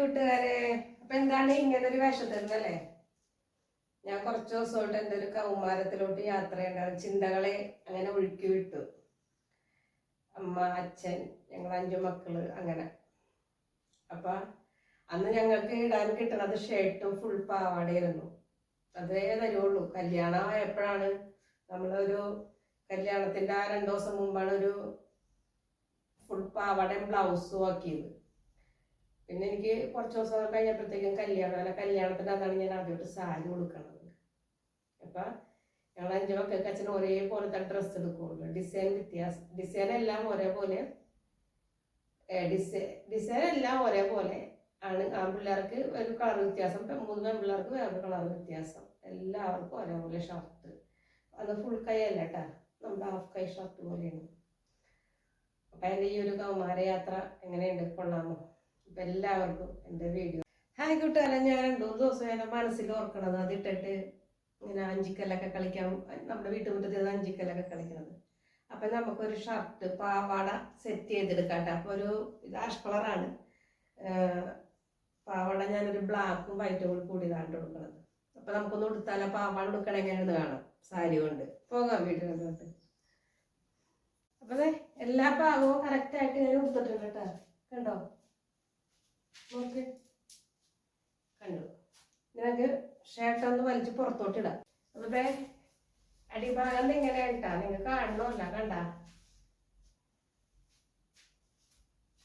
കൂട്ടുകാരെ അപ്പൊ എന്താണ് ഇങ്ങനെ ഒരു വേഷത്തിരുന്നല്ലേ ഞാൻ കുറച്ച് ദിവസമായിട്ട് എന്റെ ഒരു കൗമാരത്തിലോട്ട് യാത്ര ചെയ്യണ്ട ചിന്തകളെ അങ്ങനെ ഒഴുക്കി വിട്ടു. അമ്മ അച്ഛൻ ഞങ്ങൾ അഞ്ചു മക്കൾ അങ്ങനെ. അപ്പൊ അന്ന് ഞങ്ങൾക്ക് ഇടാൻ കിട്ടണത് ഷർട്ടും ഫുൾ പാവാടയായിരുന്നു. അതേ തരുള്ളൂ കല്യാണം ആയപ്പോഴാണ് നമ്മളൊരു കല്യാണത്തിന്റെ ആ രണ്ടു ദിവസം മുമ്പാണ് ഒരു ഫുൾ പാവാടയും ബ്ലൗസും ആക്കിയത്. പിന്നെ എനിക്ക് കുറച്ച് ദിവസം കഴിഞ്ഞപ്പോഴത്തേക്കും കല്യാണം അല്ല കല്യാണത്തിന് അതാണ് ഞാൻ ആദ്യമായിട്ട് സാരി കൊടുക്കണത് അപ്പം ഞങ്ങൾ അഞ്ച് മക്കൾക്ക് അച്ഛൻ ഒരേപോലത്തെ ഡ്രസ്സ് എടുക്കുള്ളൂ. ഡിസൈൻ വ്യത്യാസം ഡിസൈൻ എല്ലാം ഒരേപോലെ ഡിസൈൻ ഡിസൈൻ എല്ലാം ഒരേപോലെ ആണ്. ആൺപിള്ളേർക്ക് ഒരു കളർ വ്യത്യാസം മൂന്ന് പെൺപിള്ളേർക്ക് വേറെ കളർ വ്യത്യാസം. എല്ലാവർക്കും ഒരേപോലെ ഷർട്ട് അത് ഫുൾ കൈ അല്ല കേട്ടാ നമ്മുടെ ഹാഫ് കൈ ഷർട്ട് പോലെയാണ്. അപ്പം എന്റെ ഈ ഒരു കൗമാര യാത്ര എങ്ങനെയുണ്ട്? കൊള്ളാമോ? എല്ലാവർക്കും എന്റെ വീഡിയോ. ഹായ് കൂട്ടുകാരെ ഞാൻ രണ്ടു ദിവസം എന്റെ മനസ്സിൽ ഓർക്കണത് അതിട്ടിട്ട് ഇങ്ങനെ അഞ്ചിക്കല്ലൊക്കെ കളിക്കാൻ നമ്മുടെ വീട്ടുമുറ്റത്ത് അഞ്ചിക്കല്ലൊക്കെ കളിക്കുന്നത് അപ്പം നമുക്കൊരു ഷർട്ട് പാവാട സെറ്റ് ചെയ്തെടുക്കാട്ടെ. കേട്ടോ അപ്പോൾ ഒരു ഇത് ആഷ് കളറാണ് പാവാട ഞാനൊരു ബ്ലാക്കും വൈറ്റും കൂടി കൂടിയതാണ് കൊടുക്കുന്നത് അപ്പം നമുക്കൊന്ന് ഉടുത്താലോ പാവാട ഉടുക്കണ എങ്ങനെയാണെന്ന് കാണാം. സാരി കൊണ്ട്. പോകാം വീട്ടിലോട്ട്. അപ്പം എല്ലാ ഭാഗവും കറക്റ്റായിട്ട് ഞാൻ ഉടുത്തിട്ടുണ്ട് കേട്ടോ. കണ്ടോ? നോക്ക്. കണ്ടു? നിനക്ക് ഷർട്ട് ഒന്ന് വലിച്ച് പുറത്തോട്ട് ഇടാം. അപ്പൊ അടിഭാഗം ഇങ്ങനെ ഇട്ടാ നിങ്ങൾ കാണണമല്ല കണ്ട?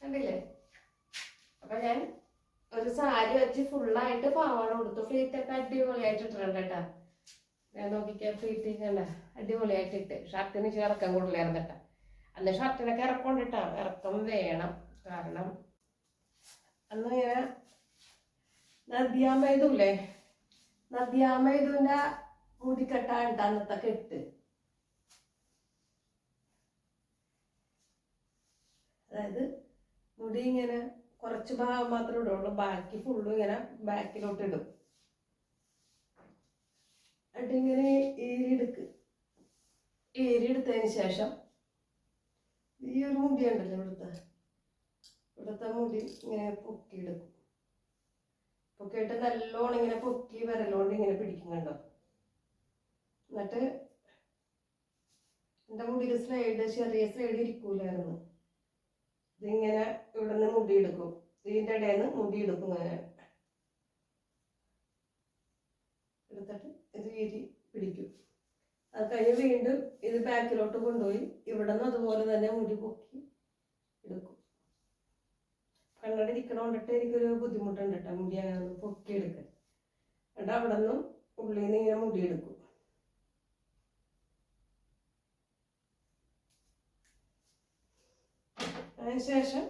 കണ്ടില്ലേ? അപ്പൊ ഞാൻ ഒരു സാരി വെച്ച് ഫുള്ളായിട്ട് പാവാട കൊടുത്തു ഫ്ലീറ്റ് ഒക്കെ അടിപൊളിയായിട്ട് ഇട്ടിട്ടുണ്ട് കേട്ടാ. ഞാൻ നോക്കിക്കാൻ ഫ്ലീറ്റ് കണ്ട. അടിപൊളിയായിട്ട് ഇട്ട്. ഷർട്ടിന് ഇച്ചിരി ഇറക്കം കൂടുതലായിരുന്നു കേട്ടാ. അന്ന് ഷർട്ടിനൊക്കെ ഇറക്കമുണ്ടിട്ടാ ഇറക്കം വേണം. കാരണം അന്ന് ഇങ്ങനെ നദിയാമേതുല്ലേ നദിയാമേതുവിന്റെ മുടിക്കെട്ടാണ് ട്ടോ അന്നത്തെ കെട്ട് അതായത് മുടി ഇങ്ങനെ കുറച്ച് ഭാഗം മാത്രമേ ഇടുള്ളൂ. ബാക്കി ഫുള്ളും ഇങ്ങനെ ബാക്കിലോട്ട് ഇടും. എന്നിട്ട് ഇങ്ങനെ ഏരിയെടുക്ക്. ഏരിയെടുത്തതിന് ശേഷം ഈ ഒരു മുടി ഉണ്ടല്ലോ ഇവിടുത്തെ? ഇവിടുത്തെ മുടി ഇങ്ങനെ പൊക്കിയെടുക്കും. പൊക്കിയിട്ട് നല്ലോണം ഇങ്ങനെ പൊക്കി വിരലോണ്ട് ഇങ്ങനെ പിടിക്കും കണ്ടോ? എന്നിട്ട് എന്റെ മുടിയിൽ സ്ലൈഡ് ചെറിയ സ്ലൈഡ് ഇരിക്കൂലായിരുന്നു. ഇതിങ്ങനെ ഇവിടെ നിന്ന് മുടി എടുക്കും ഇതിന്റെ ഇടയിൽ നിന്ന് മുടി എടുക്കും ഇങ്ങനെ. എടുത്തിട്ട് ഇത് വീരി പിടിക്കും. അത് കഴിഞ്ഞ് വീണ്ടും ഇത് ബാക്കിലോട്ട് കൊണ്ടുപോയി. ഇവിടെ നിന്ന് അതുപോലെ തന്നെ മുടി പൊക്കി കണ്ണട ഇരിക്കണോണ്ടിട്ട് എനിക്കൊരു ബുദ്ധിമുട്ടുണ്ട് കേട്ടോ മുടി അങ്ങനെ ഒന്ന് പൊക്കി എടുക്കാൻ എന്നിട്ട് അവിടെ നിന്നും ഉള്ളിൽ നിന്ന് ഇങ്ങനെ മുടി എടുക്കും അതിനുശേഷം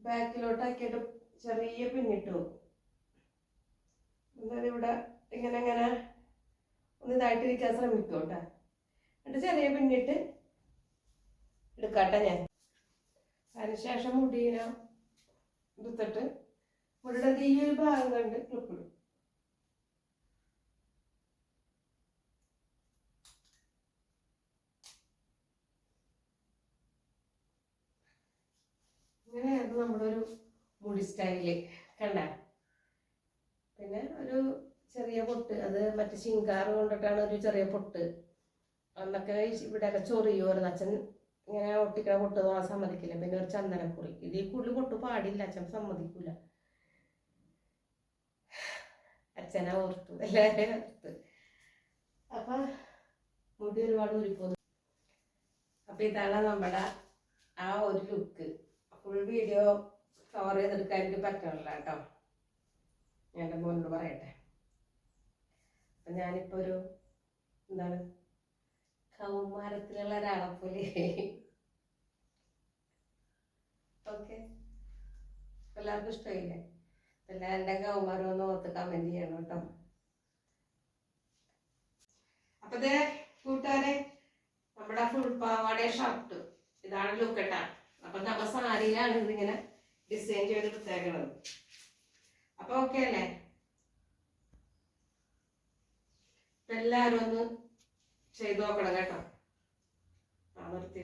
ബാക്കിലോട്ടാക്കിയിട്ട് ചെറിയ പിന്നിട്ട് വെക്കും. എന്നാൽ ഇവിടെ ഇങ്ങനെ ഇങ്ങനെ ഒന്ന് ഇതായിട്ടിരിക്കാൻ ശ്രമിക്കും കേട്ടോ എന്നിട്ട് ചെറിയ പിന്നിട്ട് എടുക്കാട്ടെ ഞാൻ. അതിനുശേഷം മുടീനെ എടുത്തിട്ട് മുടിയുടെ ഈ ഭാഗം കണ്ട് ക്ലിപ്പിടും. ഇങ്ങനെയായിരുന്നു നമ്മുടെ ഒരു മുടി സ്റ്റൈൽ കണ്ട? പിന്നെ ഒരു ചെറിയ പൊട്ട് അത് മറ്റേ ശിങ്കാറ് കൊണ്ടിട്ടാണ് ഒരു ചെറിയ പൊട്ട്. അന്നൊക്കെ ഇവിടെ ചൊറിയുമായിരുന്നു. അച്ഛൻ ഇങ്ങനെ ഒട്ടിക്കണ പൊട്ട് തോന്നാൻ സമ്മതിക്കില്ല. പിന്നെ ഒരു ചന്ദനക്കുറി. ഇതിൽ കൂടുതൽ പൊട്ട് പാടില്ല. അച്ഛൻ സമ്മതിക്കൂല. അച്ഛനെ ഓർത്തു. എല്ലാവരെയും ഓർത്ത്. അപ്പൊ മുടി ഒരുപാട് ഊരിപ്പോന്നു. അപ്പൊ ഇതാണ് നമ്മുടെ ആ ഒരു ലുക്ക് ഫുൾ വീഡിയോ കവർ ചെയ്തെടുക്കാൻ എനിക്ക് പറ്റണില്ല കേട്ടോ. ഞാൻ എന്റെ മോനോട് പറയട്ടെ. അപ്പൊ ഞാനിപ്പോ ഒരു എന്താണ്? കൗമാരത്തിലുള്ള ഒരാളെ പോലെ. ഓക്കെ എല്ലാവർക്കും ഇഷ്ടമായില്ലേ? എന്റെ കൗമാരം ഒന്ന് ഓർത്ത് കമന്റ് ചെയ്യണം കേട്ടോ. അപ്പൊ ദേ കൂട്ടുകാരെ നമ്മുടെ ഫുൾ പാവാടെ ഷർട്ട് ഇതാണ് ലുക്കട്ട അപ്പൊ നമ്മ സാരിയിലാണ് ഇതിങ്ങനെ ഡിസൈൻ ചെയ്ത് എടുത്തേക്കുന്നത് അപ്പൊ ഓക്കെ അല്ലേ? എല്ലാവരും ഒന്ന് ചെയ്ത് നോക്കണം കേട്ടോ. ആ നിർത്തി